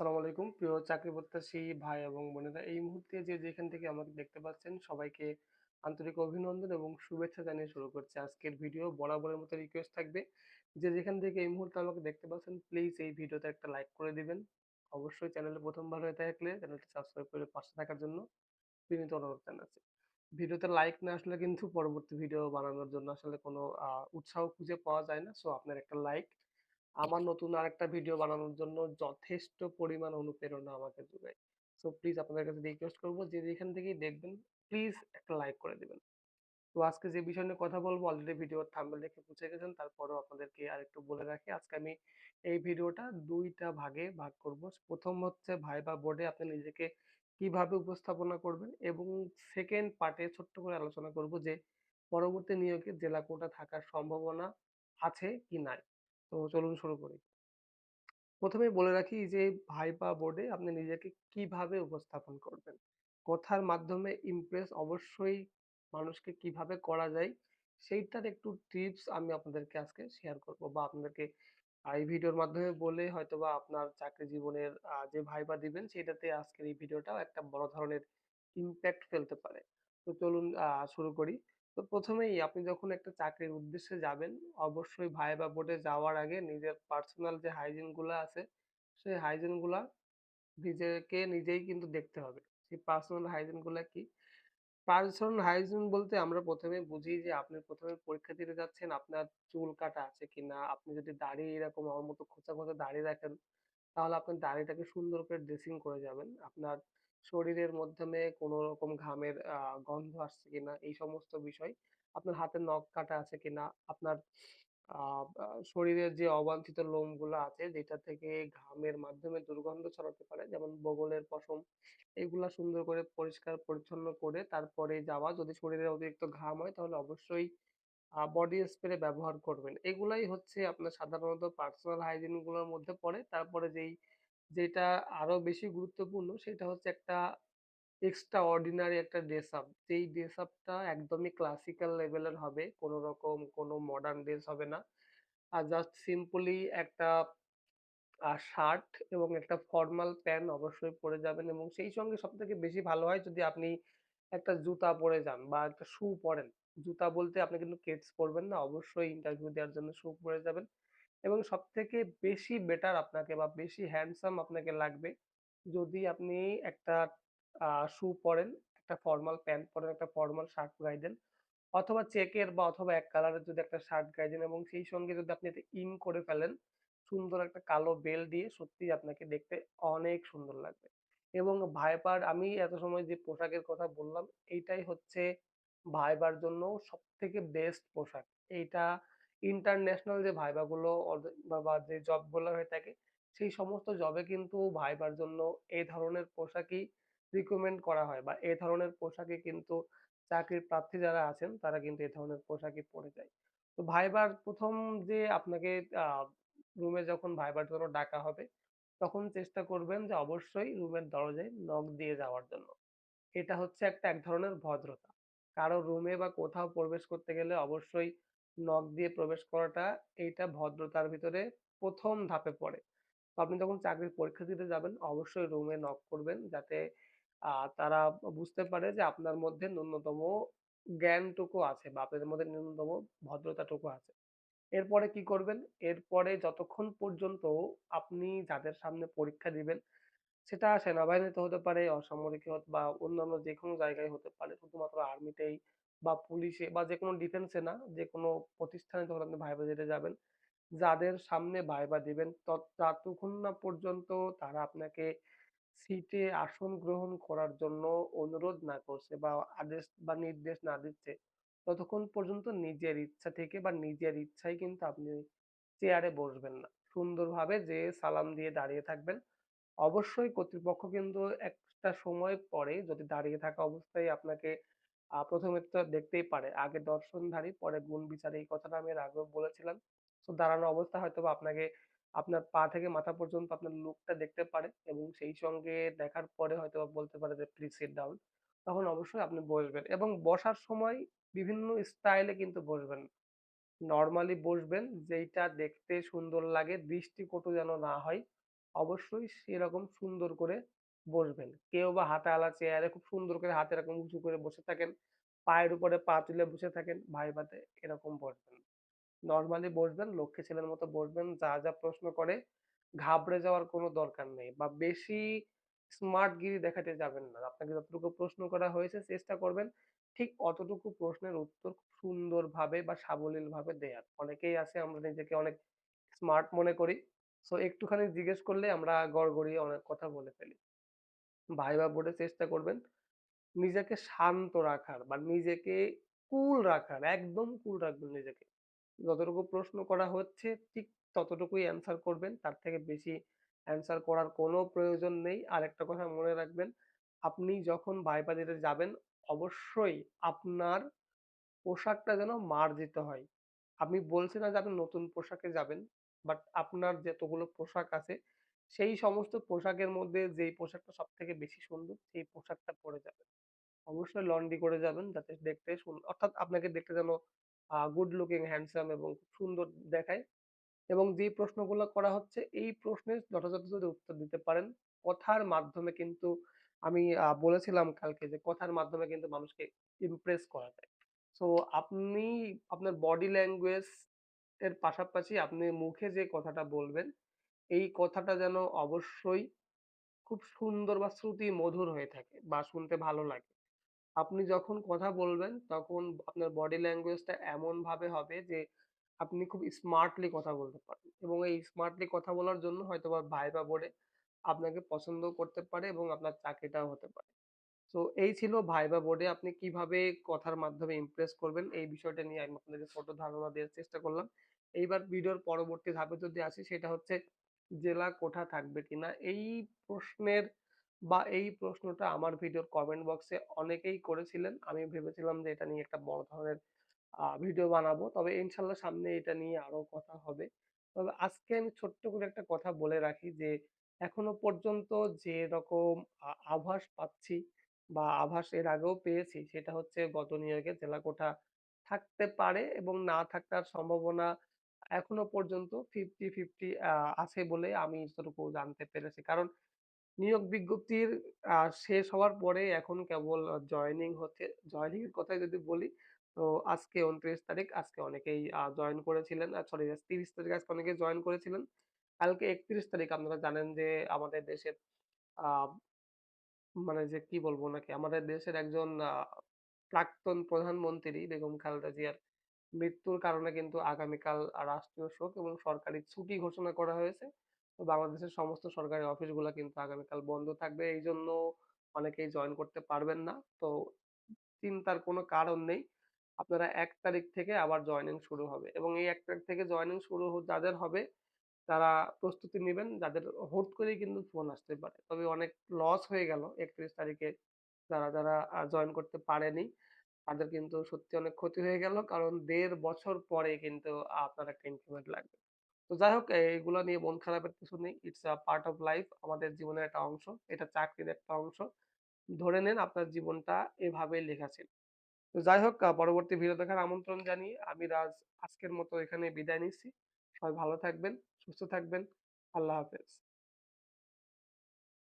আসসালামু আলাইকুম। প্রিয় চাকরি প্রত্যাশী ভাই এবং বোনেরা, এই মুহূর্তে যে যেখান থেকে আমাকে দেখতে পাচ্ছেন, সবাইকে আন্তরিক অভিনন্দন এবং শুভেচ্ছা জানিয়ে শুরু করছি। আজকের ভিডিও বরাবরের মতো রিকোয়েস্ট থাকবে। যে যেখান থেকে এই মুহূর্তে আমাকে দেখতে পাচ্ছেন প্লিজ এই ভিডিওতে একটা লাইক করে দিবেন। অবশ্যই চ্যানেলে প্রথমবার হয়ে থাকলে চ্যানেলটি সাবস্ক্রাইব করে পাশে থাকার জন্য বিনীত অনুরোধ জানাচ্ছি। ভিডিওতে লাইক না আসলে কিন্তু পরবর্তী ভিডিও বানানোর জন্য আসলে কোনো উৎসাহ খুঁজে পাওয়া যায় না। সো আপনার একটা লাইক আমার নতুন আরেকটা ভিডিও বানানোর জন্য যথেষ্ট পরিমাণ অনুপ্রেরণা আমাকে যোগায়। সো প্লিজ আপনাদের কাছে রিকোয়েস্ট করব যে যেখান থেকেই দেখবেন প্লিজ একটা লাইক করে দেবেন তো আজকে যে বিষয় নিয়ে কথা বলব অলরেডি ভিডিওর থাম্বনেল দেখে বুঝে গেছেন। তারপরেও আপনাদেরকে আরেকটু বলে রাখি, আজকে আমি এই ভিডিওটা ২ টা ভাগে ভাগ করব। প্রথম হচ্ছে ভাইবা বোর্ডে আপনি নিজেকে কীভাবে উপস্থাপনা করবেন এবং 2nd পার্টে ছোট্ট করে আলোচনা করব যে পরবর্তী নিয়োগে জেলা কোটা থাকার সম্ভাবনা আছে কি নাই। তো চলুন শুরু করি। ১ম এই বলে রাখি যে, ভাইবা বোর্ডে আপনি নিজেকে কীভাবে উপস্থাপন করবেন। কথার মাধ্যমে ইমপ্রেস অবশ্যই মানুষকে কীভাবে করা যায়, সেইটার একটু টিপস আমি আপনাদেরকে আজকে শেয়ার করব বা আপনাদেরকে এই ভিডিওর মাধ্যমে বলে হয়তোবা আপনার চাকরি জীবনের যে ভাইবা দিবেন সেটাতে আজকের এই ভিডিওটাও একটা বড় ধরনের ইমপ্যাক্ট ফেলতে পারে। তো চলুন আ শুরু করি। তো ১ম এই আপনি যখন একটা চাকরির উদ্দেশ্যে যাবেন, অবশ্যই ভাইবা বোর্ডে যাওয়ার আগে নিজের পার্সোনাল যে হাইজিনগুলা আছে, সেই হাইজিনগুলা নিজেকে নিজেই কিন্তু দেখতে হবে। সেই পার্সোনাল হাইজিনগুলা কি? পার্সোনাল হাইজিন বলতে আমরা প্রথমে বুঝি যে আপনি প্রথমে পরীক্ষা দিতে যাচ্ছেন, আপনার চুল কাটা আছে কিনা? আপনি যদি দাড়ি এরকম আমার মতো খোঁচা, খোঁচা দাড়ি রাখেন, তাহলে আপনার দাড়িটাকে সুন্দর করে ড্রেসিং করে যাবেন। আপনার শরীরের মাধ্যমে কোনো রকম ঘামের, আ, গন্ধ আসছে কিনা? এই সমস্ত বিষয়। আপনার হাতের নখ কাটা আছে কিনা? আপনার, আ আ, শরীরের যে অবাঞ্ছিত লোমগুলা আছে, যেটা থেকে ঘামের মাধ্যমে দুর্গন্ধ ছড়াতে পারে, যেমন বগলের পশম, এগুলা সুন্দর করে পরিষ্কার পরিচ্ছন্ন করে তারপরে যাওয়া। যদি শরীরে অতিরিক্ত ঘাম হয়, তাহলে অবশ্যই বডি স্প্রে ব্যবহার করবেন। এগুলাই হচ্ছে আপনার সাধারণত পার্সোনাল হাইজিনগুলোর মধ্যে পড়ে। তারপরে যেই যেটা আরও বেশি গুরুত্বপূর্ণ সেটা হচ্ছে একটা এক্সট্রা অর্ডিনারি একটা ড্রেস আপ। যেই ড্রেস আপটা একদমই ক্লাসিক্যাল লেভেলের হবে। কোন রকম কোন মডার্ন ড্রেস হবে না। আর জাস্ট সিম্পলি একটা শার্ট এবং একটা ফরমাল প্যান্ট অবশ্যই পরে যাবেন এবং সেই সঙ্গে সব থেকে বেশি ভালো হয় যদি আপনি একটা জুতা পরে যান বা একটা শু পরেন। জুতা বলতে আপনি কিন্তু কেডস পরবেন না। অবশ্যই ইন্টারভিউ দেওয়ার জন্য শু পরে যাবেন এবং সব থেকে বেশি বেটার আপনাকে বা বেশি হ্যান্ডসাম আপনাকে লাগবে যদি আপনি একটা শু পরেন, একটা ফরমাল প্যান্ট পরেন, একটা ফরমাল শার্ট গায়ে দেন অথবা চেকের বা অথবা এক কালারের যদি একটা শার্ট গায়ে দেন এবং সেই সঙ্গে যদি আপনি এটা ইন করে ফেলেন, সুন্দর একটা কালো বেল্ট দিয়ে সত্যিই আপনাকে দেখতে অনেক সুন্দর লাগবে। এবং ভাইবার আমি এত সময় যে পোশাকের কথা বললাম, এইটাই হচ্ছে ভাইবার জন্য সব থেকে বেস্ট পোশাক। এইটা ইন্টারন্যাশনাল যে ভাইবা গুলো বা যে জবগুলো হয়ে থাকে, সেই সমস্ত জবে কিন্তু ভাইবার জন্য এই ধরনের পোশাকই রিকমেন্ড করা হয় বা এ ধরনের পোশাকে কিন্তু চাকরির প্রার্থী যারা আছেন তারা কিন্তু এ ধরনের পোশাকই পরে যায়। তো ভাইবার প্রথম যে আপনাকে রুমে যখন ভাইবার জন্য ডাকা হবে, তখন চেষ্টা করবেন যে অবশ্যই রুমের দরজায় নক দিয়ে যাওয়ার জন্য। এটা হচ্ছে একটা এক ধরনের ভদ্রতা। কারও রুমে বা কোথাও প্রবেশ করতে গেলে অবশ্যই নক দিয়ে প্রবেশ করাটা এইটা ভদ্রতার ভিতরে ১ম ধাপে পড়ে। তো আপনি যখন চাকরির পরীক্ষা দিতে যাবেন অবশ্যই রুমে নক করবেন যাতে তারা বুঝতে পারে যে আপনার মধ্যে ন্যূনতম জ্ঞানটুকু আছে বা আপনাদের মধ্যে ন্যূনতম ভদ্রতাটুকু আছে। এরপরে কি করবেন? এরপরে যতক্ষণ পর্যন্ত আপনি যাদের সামনে পরীক্ষা দিবেন, সেটা সেনাবাহিনীতে হতে পারে, অসামরিক হত বা অন্যান্য যেকোনো জায়গায় হতে পারে। শুধুমাত্র আর্মিতেই বা পুলিশে বা যেকোনো ডিফেন্সে না, যেকোনো প্রতিষ্ঠানে যখন আপনি ভাইবা দিতে যাবেন, যাদের সামনে ভাইবা দিবেন ততক্ষণ না পর্যন্ত তারা আপনাকে সিটে আসন গ্রহণ করার জন্য অনুরোধ না করছে বা আদেশ বা নির্দেশ না দিচ্ছে, ততক্ষণ পর্যন্ত নিজের ইচ্ছা থেকে বা নিজের ইচ্ছায় কিন্তু আপনি চেয়ারে বসবেন না। সুন্দরভাবে যেয়ে সালাম দিয়ে দাঁড়িয়ে থাকবেন। অবশ্যই কর্তৃপক্ষ কিন্তু একটা সময় পরে যদি দাঁড়িয়ে থাকা অবস্থায় আপনাকে ১ম তো দেখতেই পারে। আগে দর্শনধারী পরে গুণ বিচার এই কথাটা আমি এর আগেও বলেছিলাম। তো দাঁড়ানো অবস্থায় হয়তোবা আপনাকে আপনার পা থেকে মাথা পর্যন্ত আপনার লুকটা দেখতে পারে এবং সেই সঙ্গে দেখার পরে হয়তোবা বলতে পারে যে প্লিজ সিট ডাউন। তখন অবশ্যই আপনি বসবেন এবং বসার সময় বিভিন্ন স্টাইলে কিন্তু বসবেন। নরমালি বসবেন যেইটা দেখতে সুন্দর লাগে, দৃষ্টিকটু যেন না হয় অবশ্যই সেরকম সুন্দর করে বসবেন। কেউ বা হাঁটাওয়ালা চেয়ারে খুব সুন্দর করে হাত এরকম উঁচু করে বসে থাকেন, পায়ের উপরে পা তুলে বসে থাকেন ভাইভাতে এরকম বসবেন। নরমালি বসবেন, লক্ষ্মী ছেলের মতো বসবেন। যা, যা প্রশ্ন করে ঘাবড়ে যাওয়ার কোনো দরকার নেই বা বেশি স্মার্টগিরি দেখাতে যাবেন না। আপনাকে যতটুকু প্রশ্ন করা হয়েছে চেষ্টা করবেন ঠিক অতটুকু প্রশ্নের উত্তর খুব সুন্দরভাবে বা সাবলীলভাবে দেয়ার। অনেকেই আছে আমরা নিজেকে অনেক স্মার্ট মনে করি। সো একটুখানি জিজ্ঞেস করলে আমরা গড়গড়িয়ে অনেক কথা বলে ফেলি। ভাইবা বোর্ডে চেষ্টা করবেন নিজেকে শান্ত রাখার বা নিজেকে কুল রাখার, একদম কুল রাখবেন নিজেকে। যতটুকু প্রশ্ন করা হচ্ছে ঠিক ততটুকুই অ্যান্সার করবেন। তার থেকে বেশি অ্যান্সার করার কোনো প্রয়োজন নেই। আর একটা কথা মনে রাখবেন, আপনি যখন ভাইবা দিতে যাবেন অবশ্যই আপনার পোশাকটা যেন মার্জিত হয়। আমি বলছি না যে আপনি নতুন পোশাকে যাবেন। বাট আপনার যতগুলো পোশাক আছে সেই সমস্ত পোশাকের মধ্যে যেই পোশাকটা সব থেকে বেশি সুন্দর সেই পোশাকটা পরে যাবেন। অবশ্যই লন্ড্রি করে যাবেন যাতে দেখতে অর্থাৎ আপনাকে দেখতে যেন গুড লুকিং, হ্যান্ডসাম এবং সুন্দর দেখায়। এবং যেই প্রশ্নগুলো করা হচ্ছে এই প্রশ্নের যথাযথ যদি উত্তর দিতে পারেন, কথার মাধ্যমে কিন্তু আমি আ বলেছিলাম কালকে যে কথার মাধ্যমে কিন্তু মানুষকে ইমপ্রেস করা যায়। সো আপনি আপনার বডি ল্যাঙ্গুয়েজ এর পাশাপাশি আপনি মুখে যে কথাটা বলবেন, এই কথাটা যেন অবশ্যই খুব সুন্দর বা শ্রুতি মধুর হয়ে থাকে বা শুনতে ভালো লাগে। আপনি যখন কথা বলবেন তখন আপনার বডি ল্যাঙ্গুয়েজটা এমনভাবে হবে যে আপনি খুব স্মার্টলি কথা বলতে পারবেন এবং এই স্মার্টলি কথা বলার জন্য হয়তোবা ভাইবা বোর্ডে আপনাকে পছন্দও করতে পারে এবং আপনার চাকরিটাও হতে পারে। তো এই ছিল ভাইবা বোর্ডে আপনি কীভাবে কথার মাধ্যমে ইমপ্রেস করবেন এই বিষয়টা নিয়ে আমি আপনাদেরকে ছোট ধারণা দেওয়ার চেষ্টা করলাম। এইবার ভিডিওর পরবর্তী ধাপে যদি আসি সেটা হচ্ছে জেলা কোঠা থাকবে কিনা? এই প্রশ্নের বা এই প্রশ্নটা আমার ভিডিওর কমেন্ট বক্সে অনেকেই করেছিলেন। আমি ভেবেছিলাম যে এটা নিয়ে একটা বড় ধরনের ভিডিও বানাবো। তবে ইনশাল্লাহ সামনে এটা নিয়ে আরও কথা হবে। তবে আজকে আমি ছোট্ট করে একটা কথা বলে রাখি যে, এখনও পর্যন্ত যেরকম আ আভাস পাচ্ছি বা আভাস এর আগেও পেয়েছি, সেটা হচ্ছে গত নিয়োগে জেলা কোঠা থাকতে পারে এবং না থাকার সম্ভাবনা এখনও পর্যন্ত 50-50 আ আছে বলে আমি যতটুকু জানতে পেরেছি। কারণ নিয়োগ বিজ্ঞপ্তির শেষ হওয়ার পরে এখন কেবল জয়েনিং হচ্ছে। জয়েনিং এর কথাই যদি বলি, তো আজকে ২৯ তারিখ, আজকে অনেকেই জয়েন করেছিলেন। সরি ৩০ তারিখ আজকে অনেকেই জয়েন করেছিলেন। কালকে ৩১ তারিখ আপনারা জানেন যে আমাদের দেশের মানে যে কি বলব ওনাকে? আমাদের দেশের একজন প্রাক্তন প্রধানমন্ত্রী বেগম খালেদা জিয়ার মৃত্যুর কারণে কিন্তু আগামীকাল রাষ্ট্রীয় শোক এবং সরকারি ছুটি ঘোষণা করা হয়েছে। তো বাংলাদেশের সমস্ত সরকারি অফিসগুলা কিন্তু আগামীকাল বন্ধ থাকবে। এই জন্য অনেকেই জয়েন করতে পারবেন না। তো চিন্তার কোনো কারণ নেই। আপনারা এক তারিখ থেকে আবার জয়েনিং শুরু হবে এবং এই এক তারিখ থেকে জয়েনিং শুরু যাদের হবে তারা প্রস্তুতি নিবেন। যাদের হুট করেই কিন্তু ফোন আসতে পারে। তবে অনেক লস হয়ে গেল ৩১ তারিখে যারা, যারা জয়েন করতে পারেনি। তাদের কিন্তু সত্যি অনেক ক্ষতি হয়ে গেল। কারণ দেড় বছর পরে কিন্তু আপনার একটা ইনক্রিমেন্ট লাগবে। তো যাই হোক এগুলা নিয়ে মন খারাপের কিছু নেই। It's a part of life আমাদের জীবনের একটা অংশ। এটা চাকরির একটা অংশ। ধরে নেন আপনার জীবনটা এভাবেই লেখা ছিল। তো যাই হোক পরবর্তী ভিডিও দেখার আমন্ত্রণ জানিয়ে আমি রাজ আজকের মতো এখানে বিদায় নিচ্ছি। সবাই ভালো থাকবেন, সুস্থ থাকবেন। আল্লাহ হাফেজ।